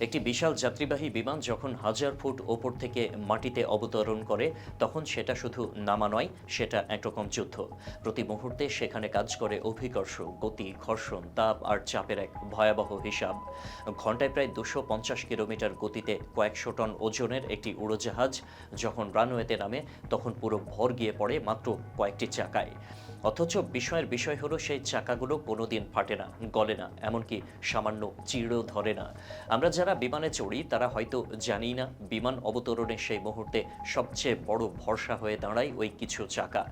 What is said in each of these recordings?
একটি বিশাল যাত্রীবাহী বিমান যখন হাজার ফুট ওপর থেকে মাটিতে অবতরণ করে, তখন সেটা শুধু নামা নয়, সেটা একরকম যুদ্ধ। প্রতি মুহূর্তে সেখানে কাজ করে অভিকর্ষ, গতি, ঘর্ষণ, তাপ আর চাপের এক ভয়াবহ হিসাব। ঘন্টায় প্রায় দুশো পঞ্চাশ কিলোমিটার গতিতে কয়েকশো টন ওজনের একটি উড়োজাহাজ যখন রানওয়েতে নামে, তখন পুরো ভর গিয়ে পড়ে মাত্র কয়েকটি চাকায়। অথচ বিষয়ের বিষয় হলো, সেই চাকাগুলো কোনোদিন ফাটে না, গলে না, এমনকি সামান্য চিড়ও ধরে না। আমরা যারা বিমানে চড়ি, তারা হয়তো জানি না, বিমান অবতরণের সেই মুহূর্তে সবচেয়ে বড় ভরসা হয়ে দাঁড়ায় ওই কিছু চাকা।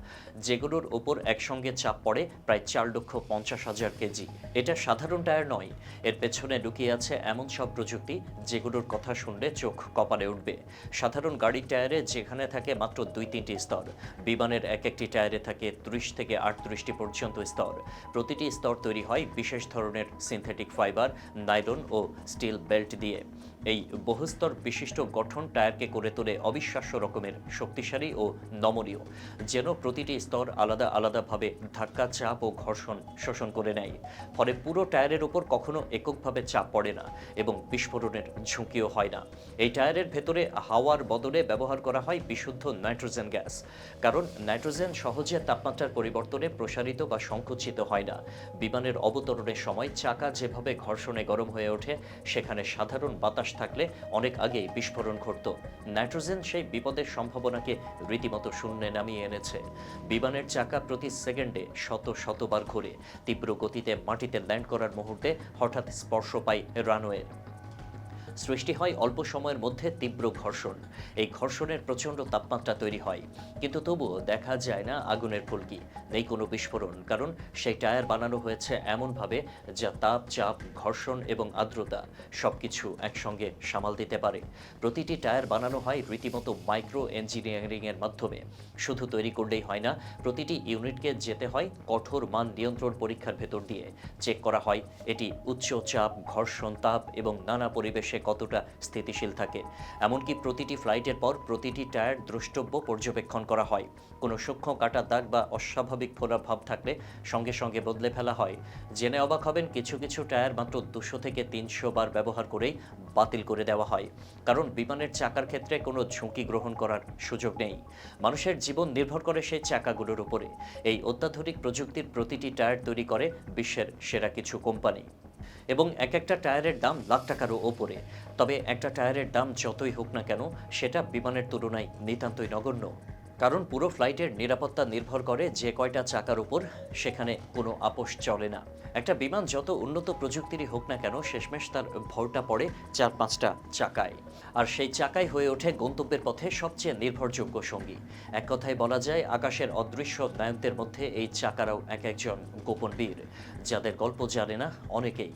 যেগুলোর ওপর একসঙ্গে চাপ পড়ে প্রায় চার লক্ষ পঞ্চাশ হাজার কেজি। এটা সাধারণ টায়ার নয়, এর পেছনে লুকিয়ে আছে এমন সব প্রযুক্তি যেগুলোর কথা শুনলে চোখ কপালে উঠবে। সাধারণ গাড়ির টায়ারে যেখানে থাকে মাত্র দুই তিনটি স্তর, বিমানের এক একটি টায়ারে থাকে ত্রিশ থেকে আটত্রিশটি পর্যন্ত স্তর। প্রতিটি স্তর তৈরি হয় বিশেষ ধরনের সিনথেটিক ফাইবার, নাইলন ও স্টিল বেল্ট দিয়ে এই বহুস্তর বিশিষ্ট গঠন টায়ারকে করে তোলে অবিশ্বাস্য রকমের শক্তিশালী ও নমনীয়, যেন প্রতিটি স্তর আলাদা আলাদাভাবে ধাক্কা, চাপ ও ঘর্ষণ শোষণ করে নেয়। ফলে পুরো টায়ারের উপর কখনো এককভাবে চাপ পড়ে না এবং বিস্ফোরণের ঝুঁকিও হয় না। এই টায়ারের ভেতরে হাওয়ার বদলে ব্যবহার করা হয় বিশুদ্ধ নাইট্রোজেন গ্যাস, কারণ নাইট্রোজেন সহজে তাপমাত্রার পরিবর্তনে প্রসারিত বা সংকুচিত হয় না। বিমানের অবতরণের সময় চাকা যেভাবে ঘর্ষণে গরম হয়ে ওঠে, সেখানে সাধারণ বাতাস থাকলে অনেক আগেই বিস্ফোরণ ঘটত। নাইট্রোজেন সেই বিপদের সম্ভাবনাকে রীতিমতো শূন্যে নামিয়ে এনেছে। বিমানের চাকা প্রতি সেকেন্ডে শত শতবার ঘুরে। তীব্র গতিতে মাটিতে ল্যান্ড করার মুহূর্তে হঠাৎ স্পর্শ পায় রানওয়ের। সৃষ্টি হয় অল্প সময়ের মধ্যে তীব্র ঘর্ষণ। এই ঘর্ষণের প্রচণ্ড তাপমাত্রা তৈরি হয়। কিন্তু তবুও দেখা যায় না আগুনের ফুলকি। নেই কোনো বিস্ফোরণ, কারণ সেই টায়ার বানানো হয়েছে এমনভাবে যা তাপ, চাপ, ঘর্ষণ এবং আর্দ্রতা সব কিছু একসঙ্গে সামাল দিতে পারে। প্রতিটি টায়ার বানানো হয় রীতিমতো মাইক্রো ইঞ্জিনিয়ারিংয়ের মাধ্যমে। শুধু তৈরি করলেই হয় না, প্রতিটি ইউনিটকে যেতে হয় কঠোর মান নিয়ন্ত্রণ পরীক্ষার ভেতর দিয়ে। চেক করা হয়, এটি উচ্চ চাপ, ঘর্ষণ, তাপ এবং নানা পরিবেশে কতটা স্থিতিশীল থাকে। এমনকি প্রতিটি ফ্লাইটের পর প্রতিটি টায়ার দ্রষ্টব্য পর্যবেক্ষণ করা হয়। কোনো সূক্ষ্ম কাটা দাগ বা অস্বাভাবিক ফোলা ভাব থাকলে সঙ্গে সঙ্গে বদলে ফেলা হয়। জেনে অবাক হবেন, কিছু কিছু টায়ার মাত্র দুশো থেকে তিনশো বার ব্যবহার করেই বাতিল করে দেওয়া হয়। কারণ বিমানের চাকার ক্ষেত্রে কোনো ঝুঁকি গ্রহণ করার সুযোগ নেই। মানুষের জীবন নির্ভর করে সেই চাকাগুলোর উপরে। এই অত্যাধুনিক প্রযুক্তির প্রতিটি টায়ার তৈরি করে বিশ্বের সেরা কিছু কোম্পানি। এবং এক একটা টায়ারের দাম লাখ টাকারও ওপরে। তবে একটা টায়ারের দাম যতই হোক না কেন, সেটা বিমানের তুলনায় নিতান্তই নগণ্য। কারণ পুরো ফ্লাইটের নিরাপত্তা নির্ভর করে যে কয়টা চাকার উপর সেখানে কোনো আপোষ চলে না। একটা বিমান যত উন্নত প্রযুক্তিরই হোক না কেন, শেষমেশ তার ভরটা পড়ে চার পাঁচটা চাকায়। আর সেই চাকাই হয়ে ওঠে গন্তব্যের পথে সবচেয়ে নির্ভরযোগ্য সঙ্গী। এক কথায় বলা যায়, আকাশের অদৃশ্য নায়কদের মধ্যে এই চাকারাও এক একজন গোপন বীর, যাদের গল্প জানে না অনেকেই।